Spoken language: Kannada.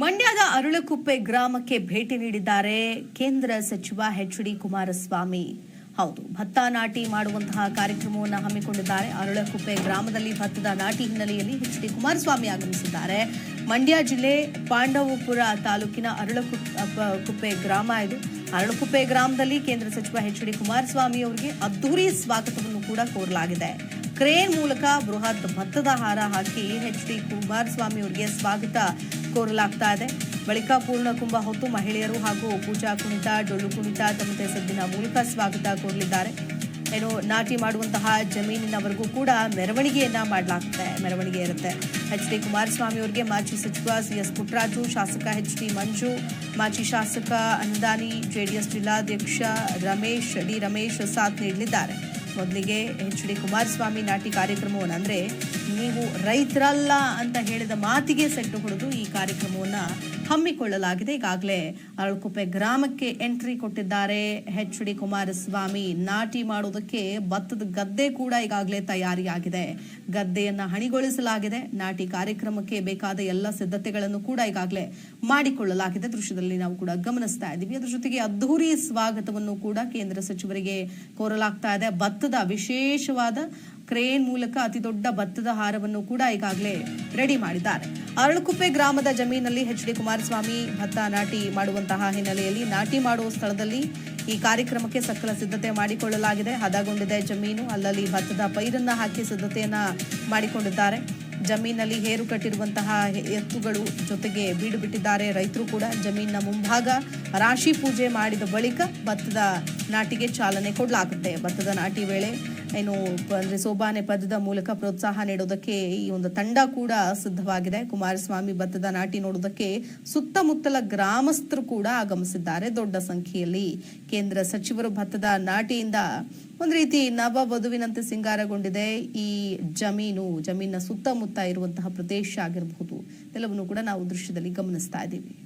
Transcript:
ಮಂಡ್ಯದ ಅರಳಕುಪ್ಪೆ ಗ್ರಾಮಕ್ಕೆ ಭೇಟಿ ನೀಡಿದ್ದಾರೆ ಕೇಂದ್ರ ಸಚಿವ ಎಚ್ ಡಿ ಕುಮಾರಸ್ವಾಮಿ. ಹೌದು, ಭತ್ತ ನಾಟಿ ಮಾಡುವಂತಹ ಕಾರ್ಯಕ್ರಮವನ್ನು ಹಮ್ಮಿಕೊಂಡಿದ್ದಾರೆ. ಅರಳಕುಪ್ಪೆ ಗ್ರಾಮದಲ್ಲಿ ಭತ್ತದ ನಾಟಿ ಹಿನ್ನೆಲೆಯಲ್ಲಿ ಎಚ್ ಡಿ ಕುಮಾರಸ್ವಾಮಿ ಆಗಮಿಸಿದ್ದಾರೆ. ಮಂಡ್ಯ ಜಿಲ್ಲೆ ಪಾಂಡವಪುರ ತಾಲೂಕಿನ ಅರಳಕುಪ್ಪ ಕುಪ್ಪೆ ಗ್ರಾಮ ಇದು. ಅರಳಕುಪ್ಪೆ ಗ್ರಾಮದಲ್ಲಿ ಕೇಂದ್ರ ಸಚಿವ ಎಚ್ ಡಿ ಕುಮಾರಸ್ವಾಮಿ ಅವರಿಗೆ ಅದ್ದೂರಿ ಸ್ವಾಗತವನ್ನು ಕೂಡ ಕೋರಲಾಗಿದೆ. ಕ್ರೇನ್ ಮೂಲಕ ಬೃಹತ್ ಭತ್ತದ ಹಾರ ಹಾಕಿ ಎಚ್ ಡಿ ಕುಮಾರಸ್ವಾಮಿ ಅವರಿಗೆ ಸ್ವಾಗತ ಕೋರಲಾಗ್ತಾ ಇದೆ. ಬಳಿಕ ಪೂರ್ಣ ಕುಂಭ ಹೊತ್ತು ಮಹಿಳೆಯರು ಹಾಗೂ ಪೂಜಾ ಕುಣಿತ, ಡೊಳ್ಳು ಕುಣಿತ ತಮ್ಮದೇ ಸದ್ದಿನ ಮೂಲಕ ಸ್ವಾಗತ ಕೋರಲಿದ್ದಾರೆ. ಏನು, ನಾಟಿ ಮಾಡುವಂತಹ ಜಮೀನಿನವರೆಗೂ ಕೂಡ ಮೆರವಣಿಗೆಯನ್ನ ಮಾಡಲಾಗ್ತದೆ, ಮೆರವಣಿಗೆ ಇರುತ್ತೆ. ಎಚ್ ಡಿ ಕುಮಾರಸ್ವಾಮಿ ಅವರಿಗೆ ಮಾಜಿ ಸಚಿವ ಸಿ ಎಸ್ ಪುಟ್ಟರಾಜು, ಶಾಸಕ ಎಚ್ ಡಿ ಮಂಜು, ಮಾಜಿ ಶಾಸಕ ಅನುದಾನಿ ಜೆಡಿಎಸ್ ಜಿಲ್ಲಾಧ್ಯಕ್ಷ ರಮೇಶ್, ಡಿ ರಮೇಶ್ ಸಾಥ್ ನೀಡಲಿದ್ದಾರೆ. ಮೊದಲಿಗೆ ಎಚ್ ಡಿ ಕುಮಾರಸ್ವಾಮಿ ನಾಟಿ ಕಾರ್ಯಕ್ರಮವನ್ನು ಅಂದರೆ ನೀವು ರೈತರಲ್ಲ ಅಂತ ಹೇಳಿದ ಮಾತಿಗೆ ಸೆಟ್ಟು ಹೊಡೆದು ಈ ಕಾರ್ಯಕ್ರಮವನ್ನು ಹಮ್ಮಿಕೊಳ್ಳಲಾಗಿದೆ. ಈಗಾಗಲೇ ಅರಳಕುಪ್ಪೆ ಗ್ರಾಮಕ್ಕೆ ಎಂಟ್ರಿ ಕೊಟ್ಟಿದ್ದಾರೆ. ಎಚ್ ಡಿ ಕುಮಾರಸ್ವಾಮಿ ನಾಟಿ ಮಾಡೋದಕ್ಕೆ ಭತ್ತದ ಗದ್ದೆ ಕೂಡ ಈಗಾಗಲೇ ತಯಾರಿಯಾಗಿದೆ. ಗದ್ದೆಯನ್ನ ಹಣಿಗೊಳಿಸಲಾಗಿದೆ. ನಾಟಿ ಕಾರ್ಯಕ್ರಮಕ್ಕೆ ಬೇಕಾದ ಎಲ್ಲ ಸಿದ್ಧತೆಗಳನ್ನು ಕೂಡ ಈಗಾಗಲೇ ಮಾಡಿಕೊಳ್ಳಲಾಗಿದೆ. ದೃಶ್ಯದಲ್ಲಿ ನಾವು ಕೂಡ ಗಮನಿಸ್ತಾ ಇದ್ದೀವಿ. ಅದರ ಜೊತೆಗೆ ಅದ್ದೂರಿ ಸ್ವಾಗತವನ್ನು ಕೂಡ ಕೇಂದ್ರ ಸಚಿವರಿಗೆ ಕೋರಲಾಗ್ತಾ ಇದೆ. ಭತ್ತದ ವಿಶೇಷವಾದ ಕ್ರೇನ್ ಮೂಲಕ ಅತಿ ದೊಡ್ಡ ಭತ್ತದ ಹಾರವನ್ನು ಕೂಡ ಈಗಾಗಲೇ ರೆಡಿ ಮಾಡಿದ್ದಾರೆ. ಅರಳಕುಪ್ಪೆ ಗ್ರಾಮದ ಜಮೀನಲ್ಲಿ ಎಚ್ ಡಿ ಕುಮಾರಸ್ವಾಮಿ ಭತ್ತ ನಾಟಿ ಮಾಡುವಂತಹ ಹಿನ್ನೆಲೆಯಲ್ಲಿ ನಾಟಿ ಮಾಡುವ ಸ್ಥಳದಲ್ಲಿ ಈ ಕಾರ್ಯಕ್ರಮಕ್ಕೆ ಸಕಲ ಸಿದ್ಧತೆ ಮಾಡಿಕೊಳ್ಳಲಾಗಿದೆ. ಹದಗೊಂಡಿದೆ ಜಮೀನು. ಅಲ್ಲಲ್ಲಿ ಭತ್ತದ ಪೈರನ್ನ ಹಾಕಿ ಸಿದ್ಧತೆಯನ್ನ ಮಾಡಿಕೊಂಡಿದ್ದಾರೆ. ಜಮೀನಲ್ಲಿ ಹೇರು ಕಟ್ಟಿರುವಂತಹ ಎತ್ತುಗಳು ಜೊತೆಗೆ ಬೀಡು ಬಿಟ್ಟಿದ್ದಾರೆ. ರೈತರು ಕೂಡ ಜಮೀನಿನ ಮುಂಭಾಗ ರಾಶಿ ಪೂಜೆ ಮಾಡಿದ ಬಳಿಕ ಭತ್ತದ ನಾಟಿಗೆ ಚಾಲನೆ ಕೊಡಲಾಗುತ್ತೆ. ಭತ್ತದ ನಾಟಿ ವೇಳೆ ಏನು ಅಂದರೆ ಸೋಬಾನೆ ಪದದ ಮೂಲಕ ಪ್ರೋತ್ಸಾಹ ನೀಡೋದಕ್ಕೆ ಈ ಒಂದು ತಂಡ ಕೂಡ ಸಿದ್ಧವಾಗಿದೆ. ಕುಮಾರಸ್ವಾಮಿ ಭತ್ತದ ನಾಟಿ ನೋಡೋದಕ್ಕೆ ಸುತ್ತಮುತ್ತಲ ಗ್ರಾಮಸ್ಥರು ಕೂಡ ಆಗಮಿಸಿದ್ದಾರೆ ದೊಡ್ಡ ಸಂಖ್ಯೆಯಲ್ಲಿ. ಕೇಂದ್ರ ಸಚಿವರು ಭತ್ತದ ನಾಟಿಯಿಂದ ಒಂದು ರೀತಿ ನವ ವಧುವಿನಂತೆ ಸಿಂಗಾರಗೊಂಡಿದೆ. ಈ ಜಮೀನು, ಜಮೀನಿನ ಸುತ್ತಮುತ್ತ ಇರುವಂತಹ ಪ್ರದೇಶ ಆಗಿರಬಹುದು. ಎಲ್ಲವನ್ನು ಕೂಡ ನಾವು ದೃಶ್ಯದಲ್ಲಿ ಗಮನಿಸ್ತಾ ಇದ್ದೀವಿ.